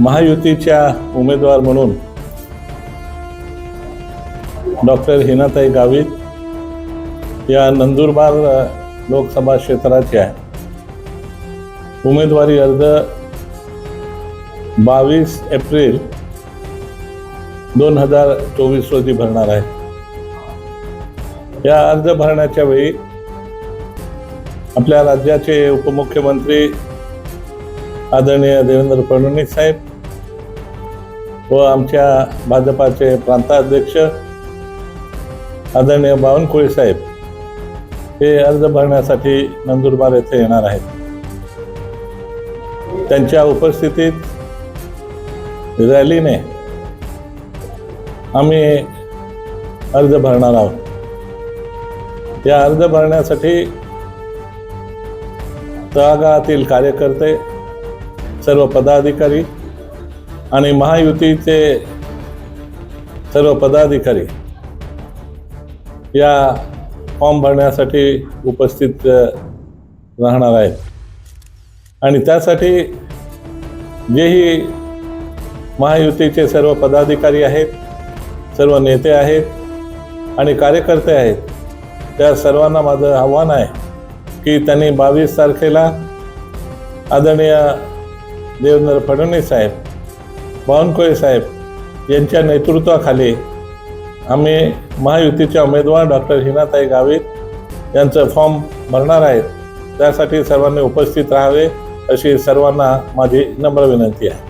महायुतीच्या उमेदवार म्हणून डॉक्टर हिनाताई गावित या नंदुरबार लोकसभा क्षेत्राच्या उमेदवारी अर्ज बावीस एप्रिल दोन हजार चोवीस रोजी भरणार आहे. या अर्ज भरण्याच्या वेळी आपल्या राज्याचे उपमुख्यमंत्री आदरणीय देवेंद्र फडणवीस साहेब व आमच्या भाजपाचे प्रांताध्यक्ष आदरणीय बावनकुळे साहेब हे अर्ज भरण्यासाठी नंदुरबार येथे येणार आहेत. त्यांच्या उपस्थितीत रॅलीने आम्ही अर्ज भरणार आहोत. या अर्ज भरण्यासाठी तळागाळातील कार्यकर्ते सर्व पदाधिकारी आणि महायुतीचे सर्व पदाधिकारी या फॉर्म भरण्यासाठी उपस्थित राहणार आहेत. आणि त्यासाठी जेही महायुतीचे सर्व पदाधिकारी आहेत सर्व नेते आहेत आणि कार्यकर्ते आहेत त्या सर्वांना माझं आव्हान आहे की त्यांनी बावीस तारखेला आदरणीय देवेंद्र फडणवीस साहेब बावनकुळे साहेब यांच्या नेतृत्वाखाली आम्ही महायुतीच्या उमेदवार डॉक्टर हिनाताई गावित यांचं फॉर्म भरणार आहेत. त्यासाठी सर्वांनी उपस्थित राहावे अशी सर्वांना माझी नम्र विनंती आहे.